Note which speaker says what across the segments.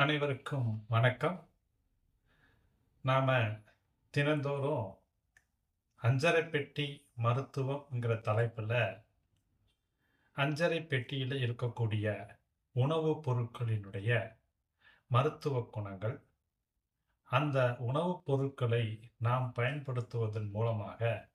Speaker 1: அனைவருக்கும் வணக்கம். நாம் தினந்தோறும் அஞ்சரை பெட்டி மருத்துவம்ங்கிற தலைப்பில் அஞ்சரை பெட்டியில் இருக்கக்கூடிய உணவுப் பொருட்களினுடைய மருத்துவ குணங்கள். அந்த உணவுப் பொருட்களை நாம் பயன்படுத்துவதன் மூலமாக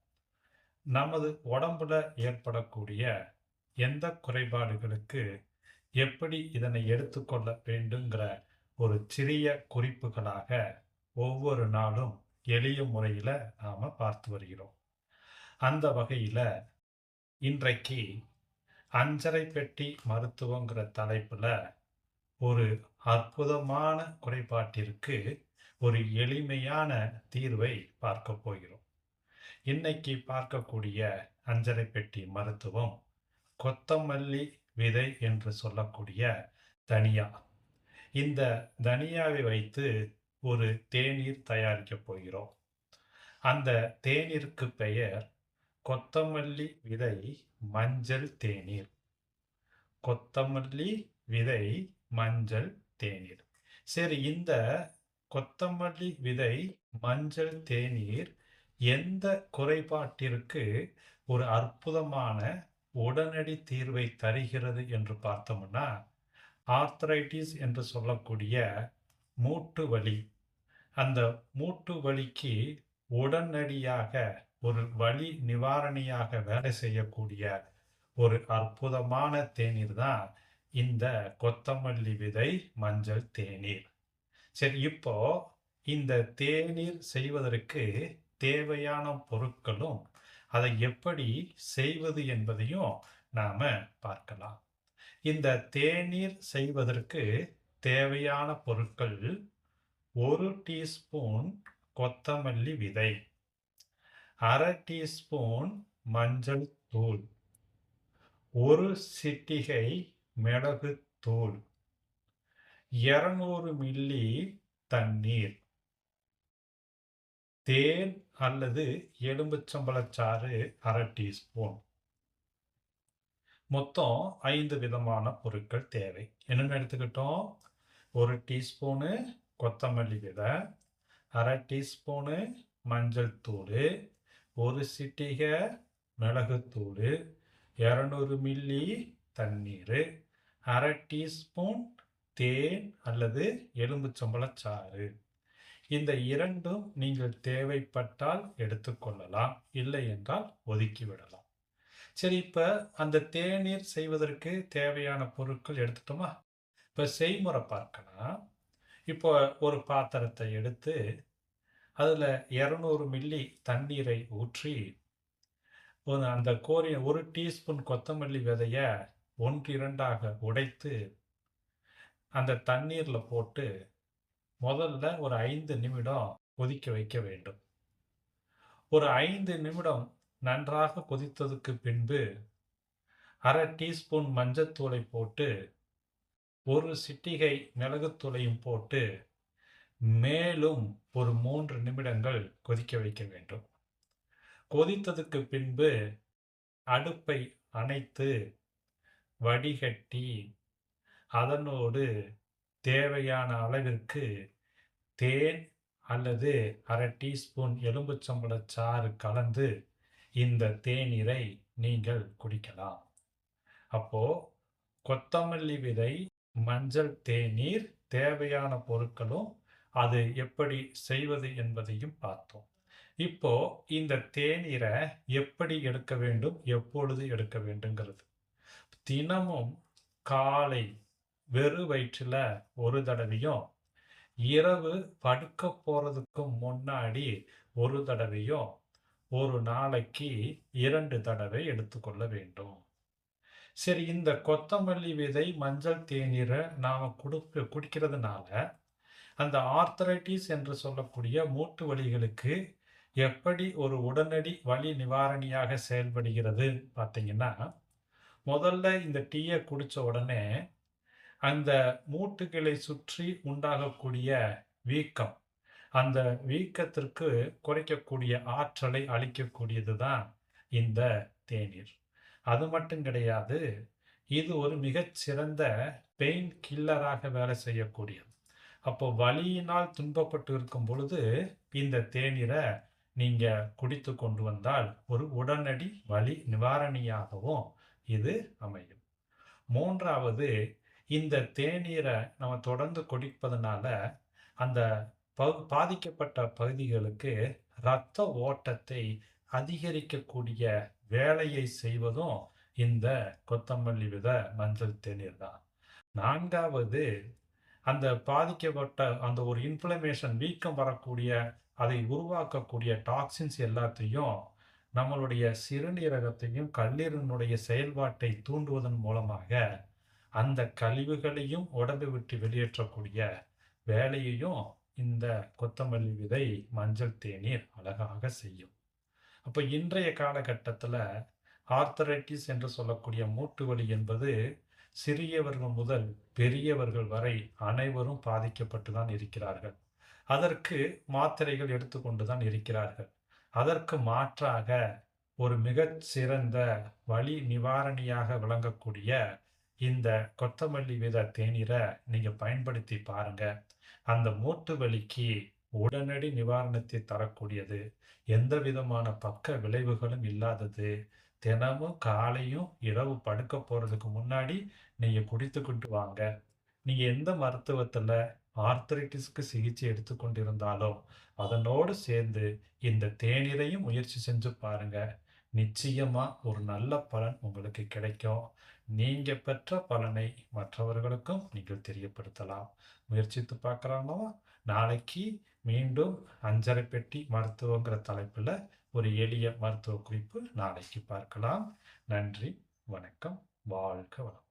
Speaker 1: நமது உடம்புல ஏற்படக்கூடிய எந்த குறைபாடுகளுக்கு எப்படி இதனை எடுத்துக்கொள்ள வேண்டுங்கிற ஒரு சிறிய குறிப்புகளாக ஒவ்வொரு நாளும் எளிய முறையில் நாம் பார்த்து வருகிறோம். அந்த வகையில் இன்றைக்கு அஞ்சரை பெட்டி மருத்துவங்கிற தலைப்பில் ஒரு அற்புதமான குறைபாட்டிற்கு ஒரு எளிமையான தீர்வை பார்க்க போகிறோம். இன்னைக்கு பார்க்கக்கூடிய அஞ்சரை பெட்டி மருத்துவம் கொத்தமல்லி விதை என்று சொல்லக்கூடிய தனியா இந்த தனியாவை வைத்து ஒரு தேநீர் தயாரிக்கப் போகிறோம். அந்த தேநீருக்கு பெயர் கொத்தமல்லி விதை மஞ்சள் தேநீர். கொத்தமல்லி விதை மஞ்சள் தேநீர். சரி இந்த கொத்தமல்லி விதை மஞ்சள் தேநீர் எந்த குறைபாட்டிற்கு ஒரு அற்புதமான உடனடி தீர்வை தருகிறது என்று பார்த்தோம்னா ஆர்த்ரைட்டிஸ் என்று சொல்லக்கூடிய மூட்டு வலி. அந்த மூட்டு வலிக்கு உடனடியாக ஒரு வலி நிவாரணியாக வேலை செய்யக்கூடிய ஒரு அற்புதமான தேநீர் தான் இந்த கொத்தமல்லி விதை மஞ்சள் தேநீர். சரி இப்போ இந்த தேநீர் செய்வதற்கு தேவையான பொருட்களும் அதை எப்படி செய்வது என்பதையும் நாம் பார்க்கலாம். இந்த தேநீர் செய்வதற்கு தேவையான பொருட்கள் ஒரு டீஸ்பூன் கொத்தமல்லி விதை அரை டீஸ்பூன் மஞ்சள் தூள் ஒரு சிட்டிகை மிளகு தூள் இருநூறு மில்லி தண்ணீர் தேன் அல்லது எலும்புச்சம்பழச்சாறு அரை டீஸ்பூன். மொத்தம் ஐந்து விதமான பொருட்கள் தேவை. என்னென்னு எடுத்துக்கிட்டோம்? ஒரு டீஸ்பூனு கொத்தமல்லி விதை அரை டீஸ்பூனு மஞ்சள் தூள் ஒரு சிட்டிகை மிளகுத்தூள் இரநூறு மில்லி தண்ணீர் அரை டீஸ்பூன் தேன் அல்லது எலும்புச்சம்பழச்சாறு இந்த இரண்டும் நீங்கள் தேவைப்பட்டால் எடுத்துக்கொள்ளலாம் இல்லை என்றால் ஒதுக்கிவிடலாம் சரி இப்போ அந்த தேநீர் செய்வதற்கு தேவையான பொருட்கள் எடுத்துட்டோமா? இப்போ செய்முறை பார்க்கலாம் இப்போ ஒரு பாத்திரத்தை எடுத்து அதில் இரநூறு மில்லி தண்ணீரை ஊற்றி அந்த கோரி ஒரு டீஸ்பூன் கொத்தமல்லி விதையை ஒன்று இரண்டாக உடைத்து அந்த தண்ணீரில் போட்டு முதல்ல ஒரு ஐந்து நிமிடம் கொதிக்க வைக்க வேண்டும். ஒரு ஐந்து நிமிடம் நன்றாக கொதித்ததுக்கு பின்பு அரை டீஸ்பூன் மஞ்சத்தூளை போட்டு ஒரு சிட்டிகை மிளகுத்தூளையும் போட்டு மேலும் ஒரு மூன்று நிமிடங்கள் கொதிக்க வைக்க வேண்டும். கொதித்ததுக்கு பின்பு அடுப்பை அணைத்து வடிகட்டி அதனோடு தேவையான அளவிற்கு தேன் அல்லது அரை டீஸ்பூன் எலும்புச்சம்பள சாறு கலந்து இந்த தேநீரை நீங்கள் குடிக்கலாம். அப்போ கொத்தமல்லி விதை மஞ்சள் தேநீர் தேவையான பொருட்களும் அது எப்படி செய்வது என்பதையும் பார்த்தோம். இப்போ இந்த தேநீரை எப்படி எடுக்க வேண்டும் எப்பொழுது எடுக்க வேண்டுங்கிறது. தினமும் காலை வெறு வயிற்றில் ஒரு தடவையும் இரவு படுக்க போகிறதுக்கு முன்னாடி ஒரு தடவையும் ஒரு நாளைக்கு இரண்டு தடவை எடுத்துக்கொள்ள வேண்டும். சரி இந்த கொத்தமல்லி விதை மஞ்சள் தேநீரை நாம் குடு குடிக்கிறதுனால அந்த ஆர்த்தரைட்டிஸ் என்று சொல்லக்கூடிய மூட்டு வலிகளுக்கு எப்படி ஒரு உடனடி வலி நிவாரணியாக செயல்படுகிறது பார்த்தீங்கன்னா முதல்ல இந்த டீயை குடித்த உடனே அந்த மூட்டுகளை சுற்றி உண்டாகக்கூடிய வீக்கம் அந்த வீக்கத்திற்கு குறைக்கக்கூடிய ஆற்றலை அளிக்கக்கூடியது தான் இந்த தேநீர். அது மட்டும் கிடையாது இது ஒரு மிகச்சிறந்த பெயின் கில்லராக வேலை செய்யக்கூடியது. அப்போ வலியினால் துன்பப்பட்டு இருக்கும் பொழுது இந்த தேநீரை நீங்கள் குடித்து கொண்டு வந்தால் ஒரு உடனடி வலி நிவாரணியாகவும் இது அமையும். மூன்றாவது இந்த தேநீரை நம்ம தொடர்ந்து குடிப்பதனால அந்த பாதிக்கப்பட்ட பகுதிகளுக்கு இரத்த ஓட்டத்தை அதிகரிக்கக்கூடிய வேலையை செய்வதும் இந்த கொத்தமல்லி வித மஞ்சள் தேநீர் தான். நான்காவது அந்த பாதிக்கப்பட்ட அந்த ஒரு இன்ஃப்ளமேஷன் வீக்கம் வரக்கூடிய அதை உருவாக்கக்கூடிய டாக்ஸின்ஸ் எல்லாத்தையும் நம்மளுடைய சிறுநீரகத்தையும் கல்லீரனுடைய செயல்பாட்டை தூண்டுவதன் மூலமாக அந்த கழிவுகளையும் உடம்பை விட்டு வெளியேற்றக்கூடிய வேலையையும் இந்த கொத்தமல்லி விதை மஞ்சள் தேநீர் அழகாக செய்யும். அப்போ இன்றைய காலகட்டத்தில் ஆர்த்தரைட்டிஸ் என்று சொல்லக்கூடிய மூட்டு வலி என்பது சிறியவர்கள் முதல் பெரியவர்கள் வரை அனைவரும் பாதிக்கப்பட்டு தான் இருக்கிறார்கள். அதற்கு மாத்திரைகள் எடுத்துக்கொண்டு தான் இருக்கிறார்கள். அதற்கு மாற்றாக ஒரு மிகச் சிறந்த வழி நிவாரணியாக விளங்கக்கூடிய இந்த கொத்தமல்லி வித தேநீரை நீங்கள் பயன்படுத்தி பாருங்கள் அந்த மூட்டு வலிக்கு உடனடி நிவாரணத்தை தரக்கூடியது. எந்த விதமான பக்க விளைவுகளும் இல்லாதது. தினமும் காலையும் இரவு படுக்க போகிறதுக்கு முன்னாடி நீங்க குடித்துக்கிட்டு வாங்க. நீங்கள் எந்த மருத்துவத்தில் ஆர்த்தரைட்டிஸ்க்கு சிகிச்சை எடுத்துக்கொண்டிருந்தாலும் அதனோடு சேர்ந்து இந்த தேநீரையும் முயற்சி செஞ்சு பாருங்க. நிச்சயமாக ஒரு நல்ல பலன் உங்களுக்கு கிடைக்கும். நீங்க பெற்ற பலனை மற்றவர்களுக்கும் நீங்கள் தெரியப்படுத்தலாம். முயற்சித்து பார்க்குறாங்களோ நாளைக்கு மீண்டும் அஞ்சரை பெட்டி மருத்துவங்கிற தலைப்பில் ஒரு எளிய மருத்துவ குறிப்பு நாளைக்கு பார்க்கலாம். நன்றி வணக்கம் வாழ்க வளம்.